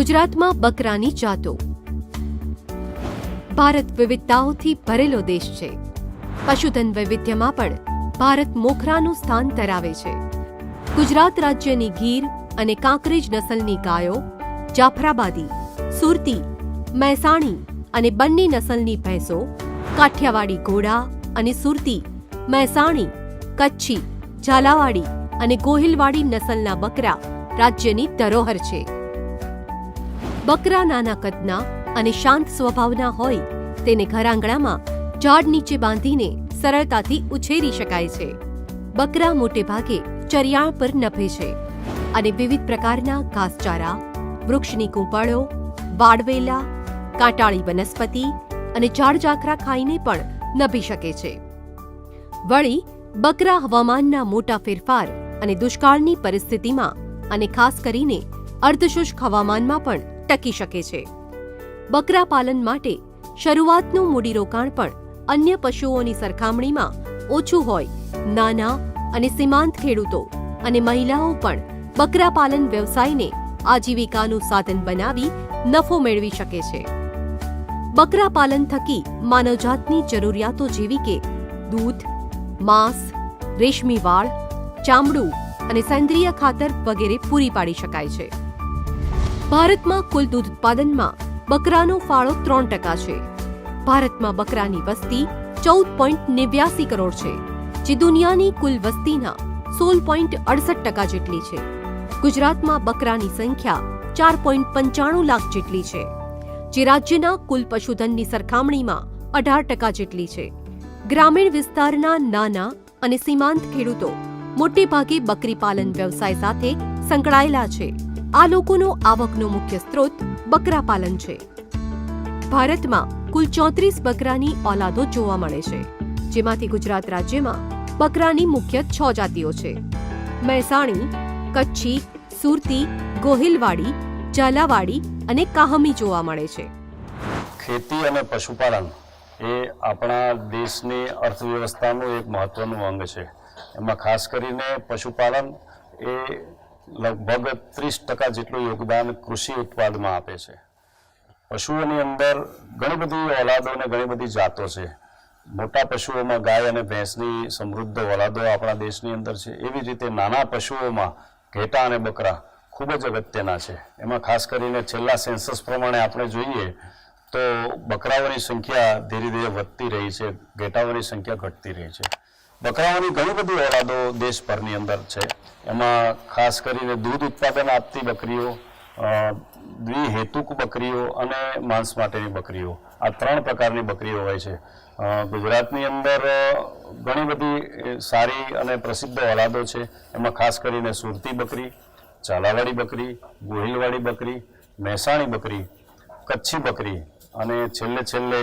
ગુજરાતમાં બકરાની જાતો. ભારત વિવિધતાઓથી ભરેલો દેશ છે. પશુધન વૈવિધ્યમાં પણ ભારત મોખરાનું સ્થાન ધરાવે છે. ગુજરાત રાજ્યની ગીર અને કાંકરેજ નસલની ગાયો, જાફરાબાદી, સુરતી, મહેસાણી અને બંને નસલની ભેંસો, કાઠિયાવાડી ઘોડા અને સુરતી, મહેસાણી, કચ્છી, ઝાલાવાડી અને ગોહિલવાડી નસલના બકરા રાજ્યની ધરોહર છે. બકરા નાના કદના અને શાંત સ્વભાવના હોય, તેને ઘરાંગણામાં ઝાડ નીચે બાંધીને સરળતાથી ઉછેરી શકાય છે. બકરા મોટે ભાગે ચરિયાણ પર નભે છે અને વિવિધ પ્રકારના ઘાસચારા, વૃક્ષની કૂંપળો, વાડવેલા, કાંટાળી વનસ્પતિ અને ઝાડઝાખરા ખાઈને પણ નભી શકે છે. વળી, બકરા હવામાનના મોટા ફેરફાર અને દુષ્કાળની પરિસ્થિતિમાં અને ખાસ કરીને અર્ધશુષ્ક હવામાનમાં પણ ટકી શકે છે. બકરા પાલન માટે શરૂઆતનું મૂડીરોકાણ પણ અન્ય પશુઓની સરખામણીમાં ઓછું હોય. નાના અને સીમાંત ખેડૂતો અને મહિલાઓ પણ બકરા પાલન વ્યવસાયને આજીવિકાનું સાધન બનાવી નફો મેળવી શકે છે. બકરા પાલન થકી માનવજાતની જરૂરિયાતો જેવી કે દૂધ, માંસ, રેશમી વાળ, ચામડું અને સેન્દ્રિય ખાતર વગેરે પૂરી પાડી શકાય છે. ભારતમાં કુલ દૂધ ઉત્પાદનમાં બકરાનો ફાળો ત્રણ ટકા છે. ભારતમાં બકરાની વસ્તી ચૌદ પોઈન્ટ નેવ્યાસી કરોડ છે, જે દુનિયાની કુલ વસ્તીના સોળ પોઈન્ટ અડસઠ ટકા જેટલી છે. ગુજરાતમાં બકરાની સંખ્યા ચાર પોઈન્ટ પંચાણું લાખ જેટલી છે, જે રાજ્યના કુલ પશુધનની સરખામણીમાં અઢાર ટકા જેટલી છે. ગ્રામીણ વિસ્તારના નાના અને સીમાંત ખેડૂતો મોટે ભાગે બકરી પાલન વ્યવસાય સાથે સંકળાયેલા છે. આ લોકોનો આવકનો મુખ્ય સ્ત્રોત બકરા પાલન છે. ભારતમાં કુલ ચોત્રીસ બકરાની ઓલાદો જોવા મળે છે, જેમાંથી ગુજરાત રાજ્યમાં બકરાની મુખ્ય છ જાતિઓ છે. મહેસાણી, કચ્છી, સુરતી, ગોહિલવાડી, ઝાલાવાડી અને કાહમી જોવા મળે છે. ખેતી અને પશુપાલન એ આપણા દેશની અર્થવ્યવસ્થાનું એક મહત્વનું અંગ છે. એમાં ખાસ કરીને પશુપાલન એ લગભગ ત્રીસ ટકા જેટલું યોગદાન કૃષિ ઉત્પાદમાં આપે છે. પશુઓની અંદર ઘણી બધી ઓલાદો અને ઘણી બધી જાતો છે. મોટા પશુઓમાં ગાય અને ભેંસની સમૃદ્ધ ઓલાદો આપણા દેશની અંદર છે. એવી રીતે નાના પશુઓમાં ઘેટા અને બકરા ખૂબ જ અગત્યના છે. એમાં ખાસ કરીને છેલ્લા સેન્સસ પ્રમાણે આપણે જોઈએ તો બકરાઓની સંખ્યા ધીરે ધીરે વધતી રહી છે. ઘેટાઓની સંખ્યા ઘટતી રહી છે. બકરાઓની ઘણી બધી ઓલાદો દેશભરની અંદર છે. એમાં ખાસ કરીને દૂધ ઉત્પાદન આપતી બકરીઓ દ્વિહેતુક બકરીઓ અને માંસ માટેની બકરીઓ. આ ત્રણ પ્રકારની બકરીઓ હોય છે. ગુજરાતની અંદર ઘણી બધી સારી અને પ્રસિદ્ધ ઓલાદો છે. એમાં ખાસ કરીને સુરતી બકરી ઝાલાવાડી બકરી ગોહિલવાડી બકરી, મહેસાણી બકરી, કચ્છી બકરી અને છેલ્લે છેલ્લે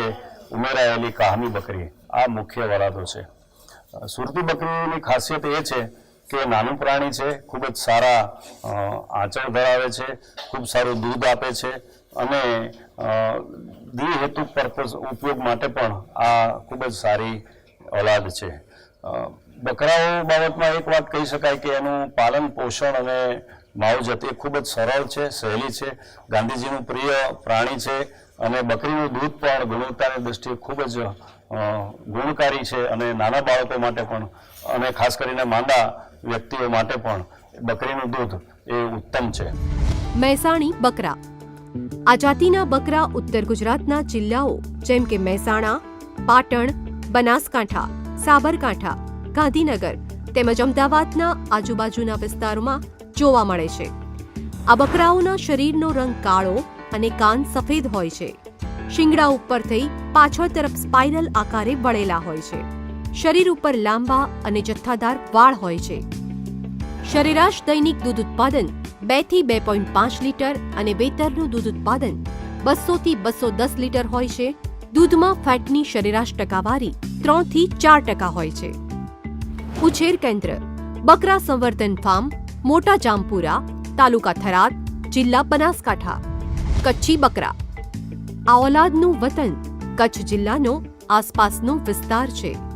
ઉમેરાયેલી કાહમી બકરી. આ મુખ્ય ઓલાદો છે. સુરતી બકરીની ખાસિયત એ છે કે નાનું પ્રાણી છે, ખૂબ જ સારા આંચળ ધરાવે છે, ખૂબ સારું દૂધ આપે છે અને દ્વિહેતુ પર્પઝ ઉપયોગ માટે પણ આ ખૂબ જ સારી ઓલાદ છે. બકરાઓ બાબતમાં એક વાત કહી શકાય કે એનું પાલન પોષણ અને માવજત એ ખૂબ જ સરળ છે, સહેલી છે. ગાંધીજીનું પ્રિય પ્રાણી છે અને બકરીનું દૂધ પણ ગુણવત્તાની દ્રષ્ટિએ ખૂબ જ ગુણકારી છે અને નાના બાળકો માટે પણ અને ખાસ કરીને માંદા વ્યક્તિઓ માટે પણ બકરીનું દૂધ એ ઉત્તમ છે. મહેસાણી બકરા. આ જાતિના બકરા ઉત્તર ગુજરાતના જિલ્લાઓ જેમ કે મહેસાણા, પાટણ, બનાસકાંઠા, સાબરકાંઠા, ગાંધીનગર તેમજ અમદાવાદના આજુબાજુના વિસ્તારોમાં જોવા મળે છે. આ બકરાઓના શરીરનો રંગ કાળો અને કાન સફેદ હોય છે. શિંગડા ઉપર થઈ પાછળ તરફ સ્પાઇરલ આકારે વળેલા હોય છે. શરીર ઉપર લાંબા અને જથ્થાદાર વાળ હોય છે. સરેરાશ દૈનિક દૂધ ઉત્પાદન બેથી બે પોઈન્ટ પાંચ લીટર અને વેતરનું દૂધ ઉત્પાદન બસો થી બસો દસ લીટર હોય છે. દૂધમાં ફેટની સરેરાશ ટકાવારી ત્રણથી ચાર ટકા હોય છે. ઉછેર કેન્દ્ર બકરા સંવર્ધન ફાર્મ, મોટા જામપુરા, તાલુકા થરાદ, જિલ્લા બનાસકાંઠા. કચ્છી બકરા. આ ઓલાદનું વતન કચ્છ જિલ્લાનો આસપાસનો વિસ્તાર છે.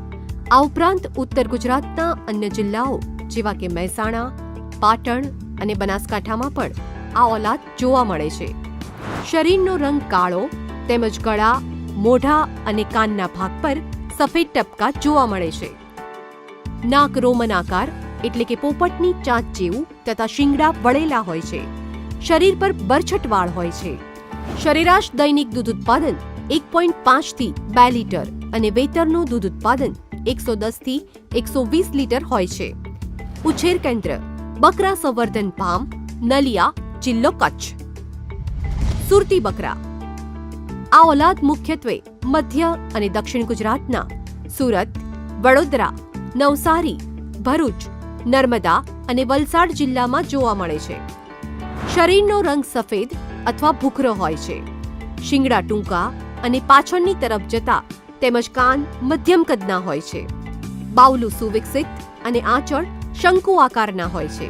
આ ઉપરાંત ઉત્તર ગુજરાતના અન્ય જિલ્લાઓ, જેવા કે મહેસાણા, પાટણ અને બનાસકાંઠામાં પણ આ ઓલાદ જોવા મળે છે. શરીરનો રંગ કાળો, તેમજ ગળા, મોઢા અને કાનના ભાગ પર સફેદ ટપકા જોવા મળે છે. નાક રોમન આકાર એટલે કે પોપટની ચાંચ જેવું તથા શિંગડા વળેલા હોય છે. શરીર પર બરછટ વાળ હોય છે. સરેરાશ દૈનિક દૂધ ઉત્પાદન એક પોઈન્ટ પાંચથી બે લીટર અને વેતરનું દૂધ ઉત્પાદન એકસો દસથી એકસો વીસ લીટર હોય છે. ઉછેર કેન્દ્ર, બકરા સંવર્ધન ફાર્મ નલિયા, જિલ્લો કચ્છ. સુરતી બકરા. આ ઓલાદ મુખ્યત્વે મધ્ય અને દક્ષિણ ગુજરાતના સુરત, વડોદરા, નવસારી, ભરૂચ, નર્મદા અને વલસાડ જિલ્લામાં જોવા મળે છે. શરીરનો રંગ સફેદ અથવા ભૂખરો હોય છે. શિંગડા ટૂંકા અને પાછળની તરફ જતા તેમજ કાન મધ્યમ કદના હોય છે. બાવલું સુવિકસિત અને આંચળ શંકુ આકારના હોય છે.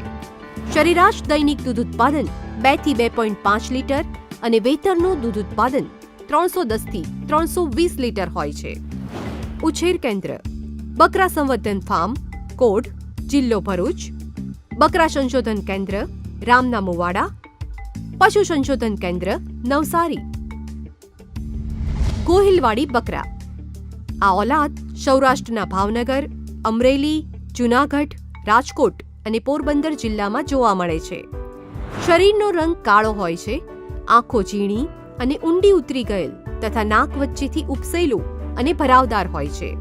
સરેરાશ દૈનિક દૂધ ઉત્પાદન બેથી બે પોઈન્ટ પાંચ લીટર અને વેતરનું દૂધ ઉત્પાદન ત્રણસો દસથી ત્રણસો વીસ લીટર હોય છે. ઉછેર કેન્દ્ર, બકરા સંવર્ધન ફાર્મ, કોડ, જિલ્લો ભરૂચ, બકરા સંશોધન કેન્દ્ર, રામના મુવાડા, પશુ સંશોધન કેન્દ્ર, નવસારી. ગોહિલવાડી બકરા આ ઓલાદ સૌરાષ્ટ્રના ભાવનગર, અમરેલી, જુનાગઢ, રાજકોટ અને પોરબંદર જિલ્લામાં જોવા મળે છે. શરીરનો રંગ કાળો હોય છે, આંખો ઝીણી અને ઊંડી ઉતરી ગયેલ તથા નાક વચ્ચેથી ઉપસેલું અને ભરાવદાર હોય છે.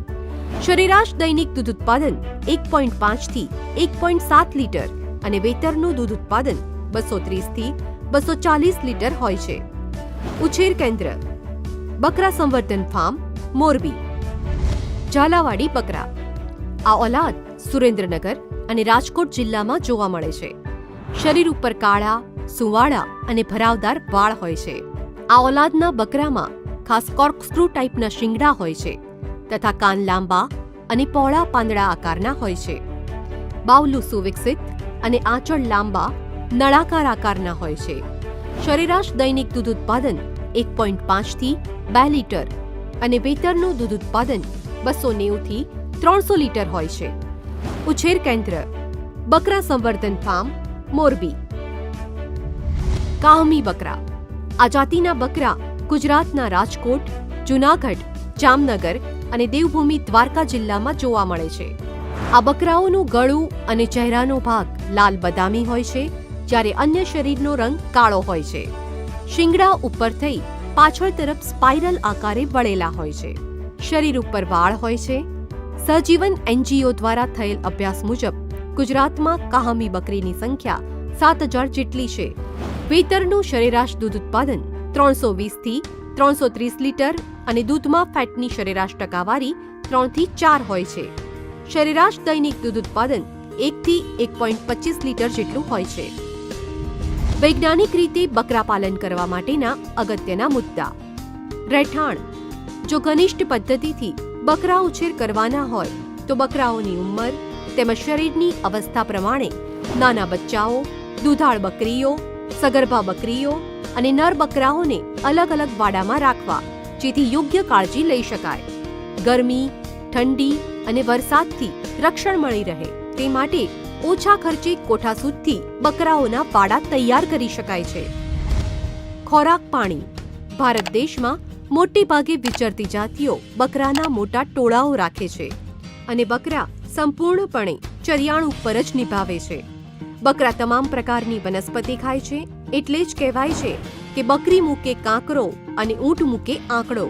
સરેરાશ દૈનિક દૂધ ઉત્પાદન એક પોઈન્ટ પાંચથી એક પોઈન્ટ સાત લીટર અને વેતરનું દૂધ ઉત્પાદન બસો ત્રીસથી બસો ચાલીસ લીટર હોય છે. ઉછેર કેન્દ્ર. બકરા સંવર્ધન ફાર્મ, મોરબી. ઝાલાવાડી બકરા. આ ઓલાદ સુરેન્દ્રનગર અને રાજકોટ જિલ્લામાં જોવા મળે છે. શરીર ઉપર કાળા, સુવાળા અને ભરાવદાર વાળ હોય છે. આ ઓલાદના બકરામાં ખાસ કોર્કસ્ક્રૂ ટાઈપના શિંગડા હોય છે તથા કાન લાંબા અને પહોળા પાંદડા આકારના હોય છે. બાવલું સુવિકસિત અને આંચળ લાંબા, નળાકાર આકારના હોય છે. સરેરાશ દૈનિક દૂધ ઉત્પાદન એક પોઈન્ટ પાંચથી બે લીટર અને વેતરનું દૂધ ઉત્પાદન બસો નેવુંથી ત્રણસો લીટર હોય છે. ઉછેર કેન્દ્ર, બકરા સંવર્ધન ફાર્મ, મોરબી. કાહમી બકરા, આ જાતિના બકરા ગુજરાતના રાજકોટ, જુનાગઢ, જામનગર અને દેવભૂમિ દ્વારકા જિલ્લામાં જોવા મળે છે. આ બકરાઓનું ગળું અને ચહેરાનો ભાગ લાલ બદામી હોય છે, જ્યારે અન્ય શરીરનો રંગ કાળો હોય છે. શિંગડા ઉપર થઈ પાછળ તરફ સ્પાઇરલ આકારે વળેલા હોય છે. શરીર ઉપર વાળ હોય છે. સહજીવન એનજીઓ દ્વારા થયેલ અભ્યાસ મુજબ ગુજરાતમાં કાહમી બકરીની સંખ્યા સાત હજાર જેટલી છે. વેતરનું સરેરાશ દૂધ ઉત્પાદન ત્રણસો વીસથી ત્રણસો ત્રીસ લીટર અને દૂધમાં ફેટની સરેરાશ ટકાવારી ત્રણથી ચાર હોય છે. સરેરાશ દૈનિક દૂધ ઉત્પાદન એકથી એક પોઈન્ટ પચીસ લીટર જેટલું હોય છે. વૈજ્ઞાનિક રીતે બકરા પાલન કરવા માટેના અગત્યના મુદ્દા. રહેઠાણ જો ઘનિષ્ઠ પદ્ધતિથી બકરા ઉછેર કરવાના હોય, તો બકરાઓની ઉંમર તેમજ શરીરની અવસ્થા પ્રમાણે નાના બચ્ચાઓ, દુધાળ બકરીઓ, સગર્ભા બકરીઓ અને નર બકરાઓને અલગ અલગ વાડામાં રાખવા જેથી યોગ્ય કાળજી લઈ શકાય. ગરમી, ઠંડી અને વરસાદથી રક્ષણ મળી રહે તે માટે ઓછા ખર્ચે કોઠાસૂદથી બકરાઓના વાડા તૈયાર કરી શકાય છે. ખોરાક પાણી ભારત દેશમાં મોટે ભાગે વિચરતી જાતિઓ બકરાના મોટા ટોળાઓ રાખે છે અને બકરા સંપૂર્ણપણે ચરિયાણ ઉપર જ નિભાવે છે. બકરા તમામ પ્રકારની વનસ્પતિ ખાય છે એટલે જ કહેવાય છે કે બકરી મૂકે કાંકરો અને ઊંટ મૂકે આંકડો.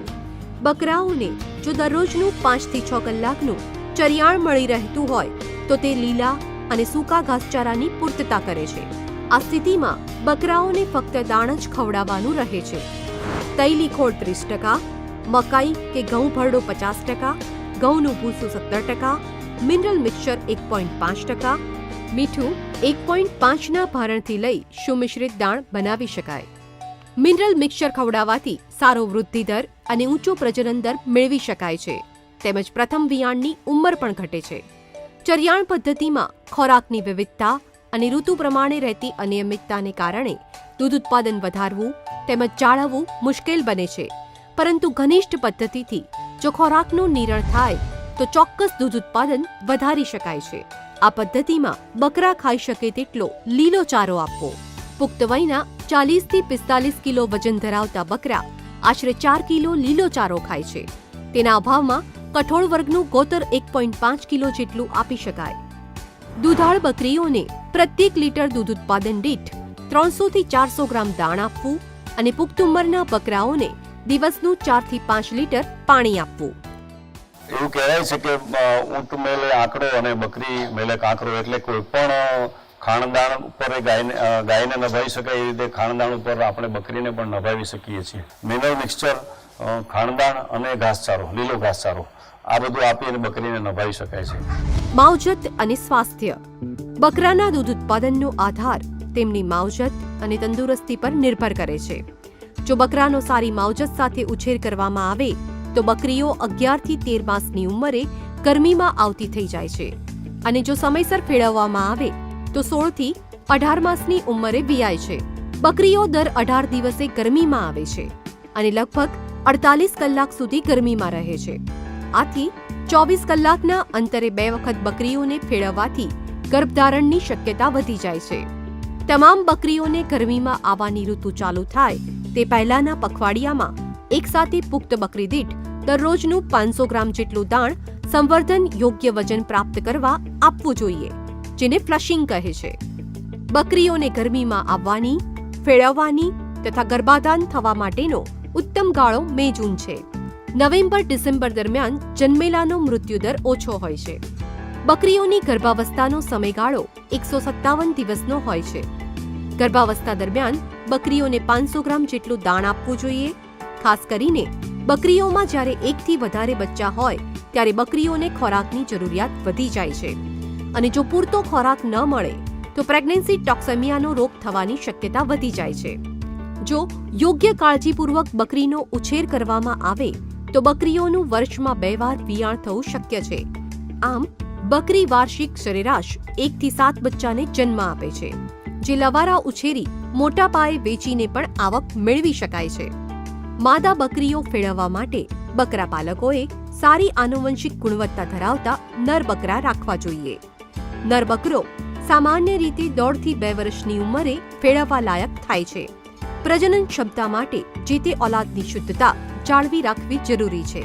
બકરાઓને જો દરરોજનું પાંચથી છ કલાકનું ચરિયાણ મળી રહેતું હોય તો તે લીલા અને સૂકા ઘાસચારાની પૂર્તતા કરે છે. આ સ્થિતિમાં બકરાઓને ફક્ત દાણ જ ખવડાવવાનું રહે છે. તૈલી ખોળ ત્રીસ ટકા, મકાઈ કે ઘઉં ભરડો પચાસ ટકા, ઘઉંનું ભૂસું સત્તર ટકા, મિનરલ મિક્સર એક પોઈન્ટ પાંચ ટકા, મીઠું એક પોઈન્ટ પાંચના ભારણથી લઈ સુમિશ્રિત દાણ બનાવી શકાય. મિનરલ મિક્સર ખવડાવવાથી સારો વૃદ્ધિ દર અને ઊંચો પ્રજનન દર મેળવી શકાય છે. તેમજ પ્રથમ વિયાણની ઉંમર પણ ઘટે છે. ચરિયાણ પદ્ધતિમાં ખોરાકની વિવિધતા અને ઋતુ પ્રમાણે રહેતી અનિયમિતતાને કારણે દૂધ ઉત્પાદન વધારવું તેમજ જાળવવું મુશ્કેલ બને છે. પરંતુ ઘનિષ્ઠ પદ્ધતિથી જો ખોરાકનું નિરણ થાય, તો ચોક્કસ દૂધ ઉત્પાદન વધારી શકાય છે. આ પદ્ધતિમાં બકરા ખાઈ શકે તેટલો લીલો ચારો આપવો. પુખ્ત વયના ચાલીસથી પિસ્તાલીસ કિલો વજન ધરાવતા બકરા આશરે ચાર કિલો લીલો ચારો ખાય છે. તેના અભાવમાં કઠોળ વર્ગનું ગોતર એક પોઈન્ટ પાંચ કિલો જેટલું આપી શકાય. દૂધાળ બકરીઓને પ્રત્યેક લીટર દૂધ ઉત્પાદન દીઠ ત્રણસોથી ચારસો ગ્રામ દાણ આપવું અને પુખ્ત ઉંમરના બકરાઓને દિવસનું ચારથી પાંચ લીટર પાણી આપવું. એવું કહેવાય છે કે ઊંટ મેલે આંકડો અને બકરી મેલે કાંકરો એટલે કોઈ પણ ખાણદાણ ઉપર ગાયને ગાયને નભાવી શકાય એ રીતે ખાણદાણ ઉપર આપણે બકરીને પણ નભાવી શકીએ છીએ. મિનરલ મિક્સચર ખાણદાણ અને ઘાસચારો લીલો ઘાસચારો આ બધું આપી અને બકરીને નભાવી શકાય છે. માવજત અને સ્વાસ્થ્ય. બકરાના દૂધ ઉત્પાદનનો આધાર તેમની માવજત અને તંદુરસ્તી પર નિર્ભર કરે છે. જો બકરાનો સારી માવજત સાથે ઉછેર કરવામાં આવે, તો બકરીઓ અગિયારથી તેર માસની ઉંમરે ગરમીમાં આવતી થઈ જાય છે. અને જો સમયસર ફેળવવામાં આવે, તો સોળથી અઢાર માસની ઉંમરે વિયાય છે. બકરીઓ દર અઢાર દિવસે ગરમીમાં આવે છે અને લગભગ અડતાલીસ કલાક સુધી ગરમીમાં રહે છે. આથી ચોવીસ કલાકના અંતરે બે વખત બકરીઓને ફેળવવાથી ગર્ભધારણની શક્યતા વધી જાય છે. તમામ બકરીઓને ગરમીમાં આવવાની ઋતુ ચાલુ થાય તે પહેલાના પખવાડિયામાં એકસાથે પુખ્ત બકરી દીઠ દરરોજનું પાંચસો ગ્રામ જેટલું દાણ સંવર્ધન યોગ્ય વજન પ્રાપ્ત કરવા આપવું જોઈએ, જેને ફ્લશિંગ કહે છે. બકરીઓને ગરમીમાં આવવાની, ફેળવવાની તથા ગર્ભાધાન થવા માટેનો ઉત્તમ ગાળો મે જૂન છે. નવેમ્બર ડિસેમ્બર દરમિયાન જન્મેલાનો મૃત્યુદર ઓછો હોય છે. બકરીઓની ગર્ભાવસ્થાનો સમયગાળો એકસો સત્તાવન દિવસનો હોય છે. ગર્ભાવસ્થા દરમિયાન બકરીઓને પાંચસો ગ્રામ જેટલું દાણ આપવું જોઈએ. ખાસ કરીને બકરીઓમાં જ્યારે એકથી વધારે બચ્ચા હોય, ત્યારે બકરીઓને ખોરાકની જરૂરિયાત વધી જાય છે. અને જો પૂરતો ખોરાક ન મળે, તો પ્રેગ્નન્સી ટોક્સેમિયાનો રોગ થવાની શક્યતા વધી જાય છે. જો યોગ્ય કાળજીપૂર્વક બકરીનો ઉછેર કરવામાં આવે, તો બકરીઓનું વર્ષમાં બે વાર વિયાણ થવું શક્ય છે. આમ બકરી વાર્ષિક સરેરાશ એકથી સાત બચ્ચાને જન્મ આપે છે, જે લવારા ઉછેરી મોટા પાયે વેચીને પણ આવક મેળવી શકાય છે. માદા બકરીઓ ફેળવવા માટે બકરા પાલકોએ સારી આનુવંશિક ગુણવત્તા ધરાવતા નર બકરા રાખવા જોઈએ. નર બકરો સામાન્ય રીતે દોઢથી બે વર્ષની ઉંમરે ફેળવવા લાયક થાય છે. પ્રજનન ક્ષમતા માટે જે તે ઓલાદની શુદ્ધતા જાળવી રાખવી જરૂરી છે.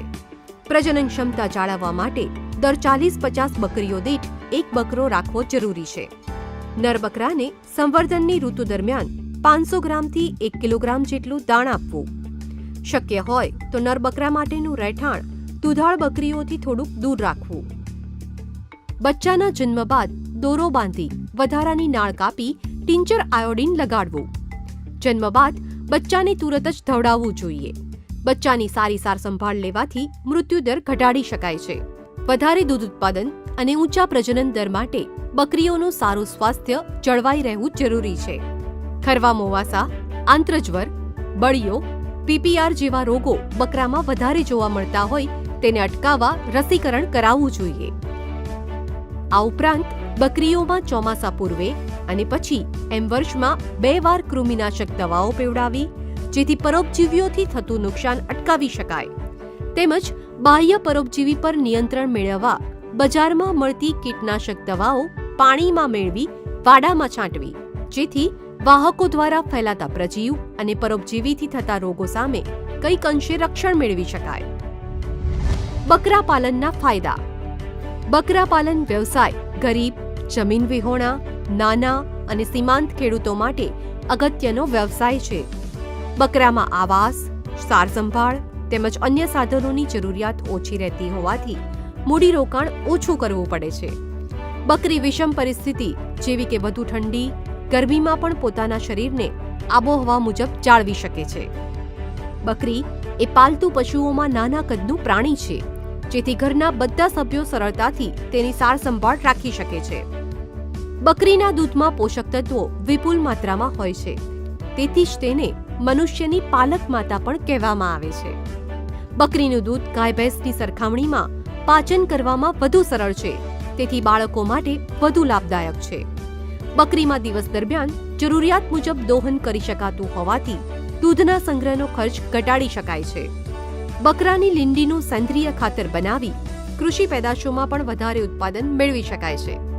પ્રજનન ક્ષમતા જાળવવા માટે દર ચાલીસ પચાસ બકરીઓ દીઠ એક બકરો રાખવો જરૂરી છે. નર બકરાને સંવર્ધનની ઋતુ દરમિયાન પાંચસો ગ્રામથી એક કિલોગ્રામ જેટલું દાણ આપવું. શક્ય હોય તો નર બકરા માટેનું રહેઠાણ દુધાળ બકરીઓથી થોડુંક દૂર રાખવું. બચ્ચાના જન્મ બાદ દોરો બાંધી વધારાની નાળ કાપી ટિંચર આયોડિન લગાડવું. જન્મ બાદ બચ્ચાને તુરત જ ધવડાવવું જોઈએ. બચ્ચાની સારી સાર સંભાળ લેવાથી મૃત્યુદર ઘટાડી શકાય છે. વધારે દૂધ ઉત્પાદન અને ઊંચા પ્રજનન દર માટે બકરીઓનું સારું સ્વાસ્થ્ય જળવાઈ રહેવું જરૂરી છે. ખરવા મોવાસા, આંત્રજ્વર, બળીઓ, પીપીઆર જેવા રોગો બકરામાં વધારે જોવા મળતા હોય તેને અટકાવવા રસીકરણ કરાવવું જોઈએ. આ ઉપરાંત બકરીઓમાં ચોમાસા પૂર્વે અને પછી એમ વર્ષમાં બે વાર કૃમિનાશક દવાઓ પીવડાવી, જેથી પરોપજીવીઓથી થતું નુકસાન અટકાવી શકાય. તેમજ બાહ્ય પરોપજીવી પર નિયંત્રણ મેળવવા, બજારમાં મળતી કીટનાશક દવાઓ પાણીમાં મેળવી, વાડામાં છાંટવી, જેથી વાહકો દ્વારા ફેલાતા પ્રજીવ અને પરોપજીવીથી થતા રોગો સામે કંઈક અંશે રક્ષણ મેળવી શકાય. બકરા પાલનના ફાયદા. બકરા પાલન વ્યવસાય ગરીબ, જમીન વિહોણા, નાના અને સીમાંત ખેડૂતો માટે અગત્યનો વ્યવસાય છે. બકરામાં આવાસ, સાર સંભાળ તેમજ અન્ય સાધનોની જરૂરિયાત ઓછી રહેતી હોવાથી મૂડીરોકાણ ઓછું કરવું પડે છે. બકરી વિષમ પરિસ્થિતિ, જેવી કે વધુ ઠંડી, ગરમીમાં પણ પોતાના શરીરને આબોહવા મુજબ જાળવી શકે છે. બકરી એ પાલતુ પશુઓમાં નાના કદનું પ્રાણી છે, જેથી ઘરના બધા સભ્યો સરળતાથી તેની સાર સંભાળ રાખી શકે છે. બકરીના દૂધમાં પોષક તત્વો વિપુલ માત્રામાં હોય છે, તેથી જ તેને મનુષ્યની પાલક માતા પણ કહેવામાં આવે છે. બકરીનું દૂધ ગાય ભેંસની સરખામણીમાં પાચન કરવામાં વધુ સરળ છે. તેથી બાળકો માટે વધુ લાભદાયક છે. બકરીમાં દિવસ દરમિયાન જરૂરિયાત મુજબ દોહન કરી શકાતું હોવાથી દૂધના સંગ્રહનો ખર્ચ ઘટાડી શકાય છે. બકરાની લીંડીનું સેન્દ્રિય ખાતર બનાવી કૃષિ પેદાશોમાં પણ વધારે ઉત્પાદન મેળવી શકાય છે.